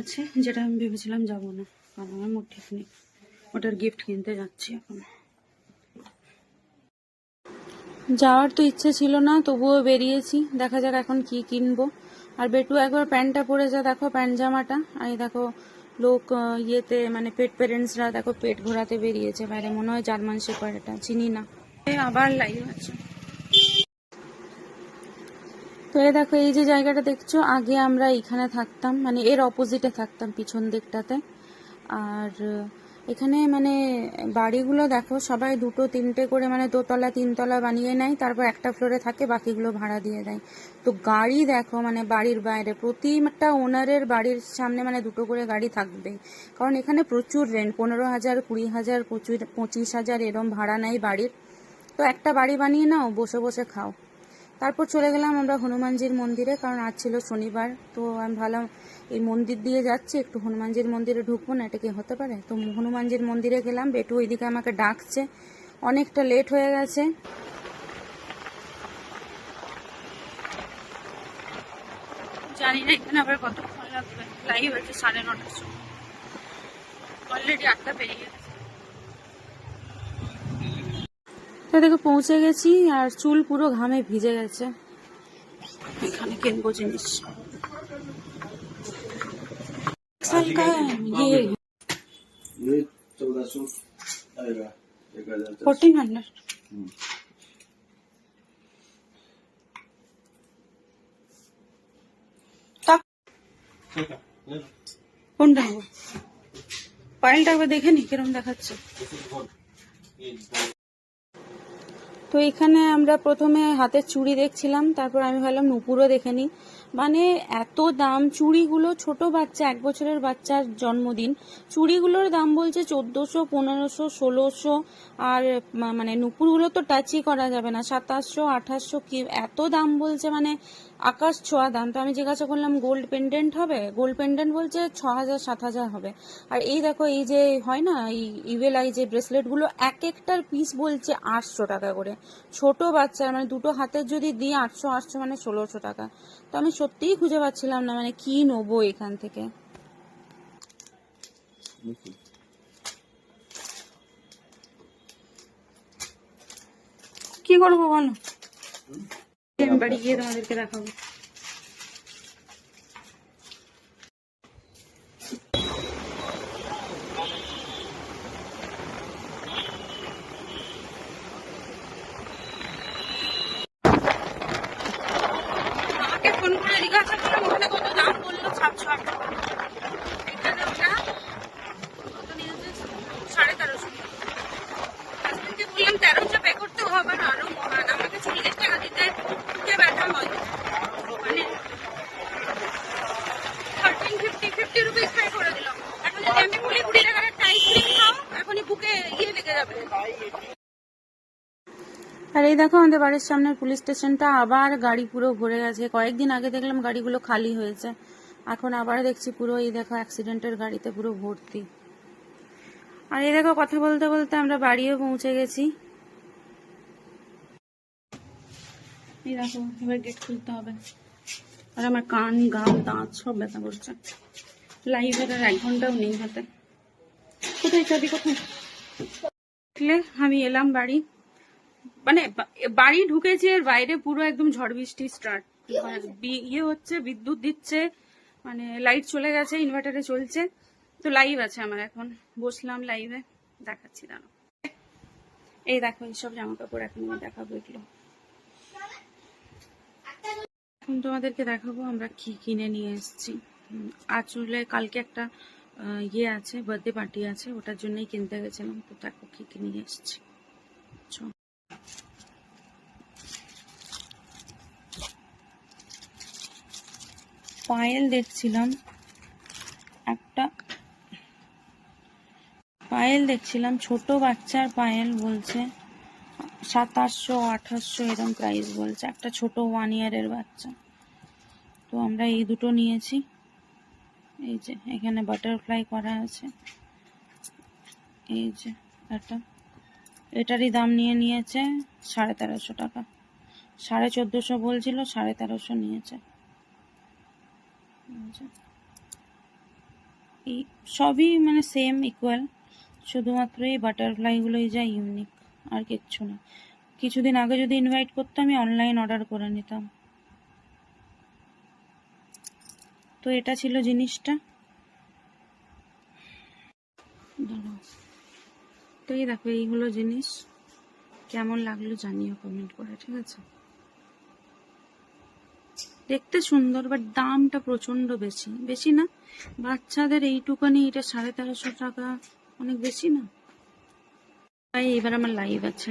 আছে, যেটা আমি ভেবেছিলাম যাব না। কারণ আমার মোট ঠিক নেই। ওটার গিফট কিনতে যাচ্ছি এখন। যাওয়ার তো ইচ্ছে ছিল না, তবুও বেরিয়েছি। দেখা যাক এখন কি কিনবো। আর বেটু, একবার প্যান্টটা পরে যা, দেখো প্যান্ট জামাটা আর দেখো লোক ইয়েতে মানে পেট প্যারেন্টসরা দেখো পেট ঘোরাতে বেরিয়েছে। বাইরে মনে হয় জার্মান শেপার এটা চিনি না। আবার লাইভ আছে। তো এই দেখো, এই যে জায়গাটা দেখছ, আগে আমরা এখানে থাকতাম মানে এর অপোজিটে থাকতাম পিছন দিকটাতে। আর এখানে মানে বাড়িগুলো দেখো, সবাই দুটো তিনটে করে মানে দোতলা, তিনতলা বানিয়ে নেয়, তারপর একটা ফ্লোরে থাকে, বাকিগুলো ভাড়া দিয়ে দেয়। তো গাড়ি দেখো মানে বাড়ির বাইরে, প্রতিটা ওনারের বাড়ির সামনে মানে দুটো করে গাড়ি থাকবে। কারণ এখানে প্রচুর রেন্ট পনেরো হাজার, কুড়ি হাজার পঁচিশ হাজার, এরম ভাড়া নেয় বাড়ির। তো একটা বাড়ি বানিয়ে নাও, বসে বসে খাও। তারপর চলে গেলাম আমরা হনুমানজির মন্দিরে, কারণ আজ ছিল শনিবার, তো আমি ভাবলাম এই মন্দির দিয়ে যাচ্ছি, একটু হনুমানজির মন্দিরে ঢুকবো, না এটা কি হতে পারে? তো হনুমানজির মন্দিরে গেলাম, বেটু ওইদিকে আমাকে ডাকছে। অনেকটা লেট হয়ে গেছে। জানি না এখানে আবার কতক্ষণ লাগবে। সাড়ে নটার সময়। অলরেডি আটটা পেরিয়ে গেছে। তো দেখো পৌঁছে গেছি আর চুল পুরো ঘামে ভিজে গেছে এখানে কিনবো জিনিস साल का है ये ये चौदह सौ आएगा एक हजार दस। Fourteen hundred hmm. কোনটা হবে পায়েলটা একবার দেখে নি কিরম দেখাচ্ছে তো এখানে আমরা প্রথমে হাতের চুড়ি দেখছিলাম তারপর আমি ভাবলাম নুপুরও দেখে নিই। মানে এত দাম, চুড়িগুলো ছোট বাচ্চা, এক বছরের বাচ্চার জন্মদিন, চুড়িগুলোর দাম বলছে চোদ্দোশো, পনেরোশো, ষোলোশো, আর মানে নুপুরগুলো তো টাচই করা যাবে না, সাতাশশো, আঠাশশো, কি এত দাম বলছে মানে আকাশ ছোঁয়া দাম। তো আমি জিজ্ঞাসা করলাম গোল্ড পেন্ডেন্ট হবে? গোল্ড পেন্ডেন্ট বলছে ছ হাজার সাত হাজার হবে। আর এই দেখো, এই যে হয় না, এই ইভেল আই যে ব্রেসলেটগুলো এক একটার পিস বলছে আটশো টাকা করে। ছোট বাচ্চার মানে দুটো হাতের যদি দিই, আটশো আটশো মানে ষোলোশো টাকা। তো আমি সত্যিই খুঁজে পাচ্ছিলাম না মানে কি নেব এখান থেকে? কি করব বলো? বাড়ি গিয়ে তোমাদেরকে দেখাবো আমাকে ফোন করে জিজ্ঞাসা করলাম ওখানে কত দাম বলল সাতশো আটশো এখানে ওটা কত নিয়েছে সাড়ে তেরোশো। হাজবেন্ডকে বললাম তেরোশো পে করতে হবে না, আরও আমাকে চল্লিশ টাকা দিতে কে ব্যথা হয়। মানে thirteen fifty fifty rupees pay করে দিলাম। এখন যদি আমি বলি কুড়ি টাকার একটা আইসক্রিম খাও, এখনই বুকে ইয়ে লেগে যাবে। আর এই দেখো আমাদের বাড়ির সামনের পুলিশ স্টেশনটা, আবার গাড়ি পুরো ভরে গেছে। কয়েকদিন আগে দেখলাম গাড়িগুলো খালি হয়েছে। এখন আবার দেখছি পুরো এই দেখো অ্যাক্সিডেন্টের গাড়িতে পুরো ভর্তি। আর এই দেখো কথা বলতে বলতে আমরা বাড়িও পৌঁছে গেছি। গেট খুলতে হবে। আর আমার কান, গাল, দাঁত সব ব্যথা করছে। লাইভের আর এক ঘন্টাও নেই হাতে। কোথায় চাবি, কোথায়? আমি এলাম বাড়ি। মানে বাড়ি ঢুকেছে এর বাইরে পুরো একদম ঝড় বৃষ্টি স্টার্ট ইয়ে হচ্ছে, বিদ্যুৎ দিচ্ছে মানে লাইট চলে গেছে ইনভার্টারে চলছে। তো লাইভ আছে আমার এখন। বসলাম লাইভে দেখাচ্ছি দাঁড়ো এই দেখো, এইসব জামা কাপড় এখন আমি দেখাবো এগুলো। এখন তোমাদেরকে দেখাবো আমরা কি কিনে নিয়ে এসেছি। আঁচলে কালকে একটা ইয়ে আছে বার্থডে পার্টি আছে, ওটার জন্যই কিনতে গেছিলাম। তো দেখো কি কিনে নিয়ে এসেছি চল। পায়েল দেখছিলাম। একটা পায়েল দেখছিলাম, ছোট বাচ্চার পায়েল বলছে, সাতাশশো, আঠাশশো এরকম প্রাইস বলছে, একটা ছোট ওয়ান ইয়ারের বাচ্চা। তো আমরা এই দুটো নিয়েছি। এই যে, এখানে বাটারফ্লাই করা আছে। এই যে, একটা। এটারই দাম নিয়ে নিয়েছে সাড়ে তেরোশো টাকা। সাড়ে চোদ্দোশো বলছিল, সাড়ে তেরোশো নিয়েছে। এই যে। এই সবই মানে সেম ইকুয়াল শুধুমাত্র এই বাটারফ্লাইগুলোই যা ইউনিক আর কিচ্ছু না। কিছুদিন আগে যদি ইনভাইট করতো আমি অনলাইন অর্ডার করে নিতাম। তো এটা ছিল জিনিসটা। তো এই দেখো, এইগুলো জিনিস। কেমন লাগল জানিও কমেন্ট করে, ঠিক আছে? দেখতে সুন্দর বাট দামটা প্রচণ্ড বেশি। বেশি না? বাচ্চাদের এইটুকানি এটা সাড়ে তেরোশো টাকা, অনেক বেশি না? তাই এবার আমার লাইভ আছে।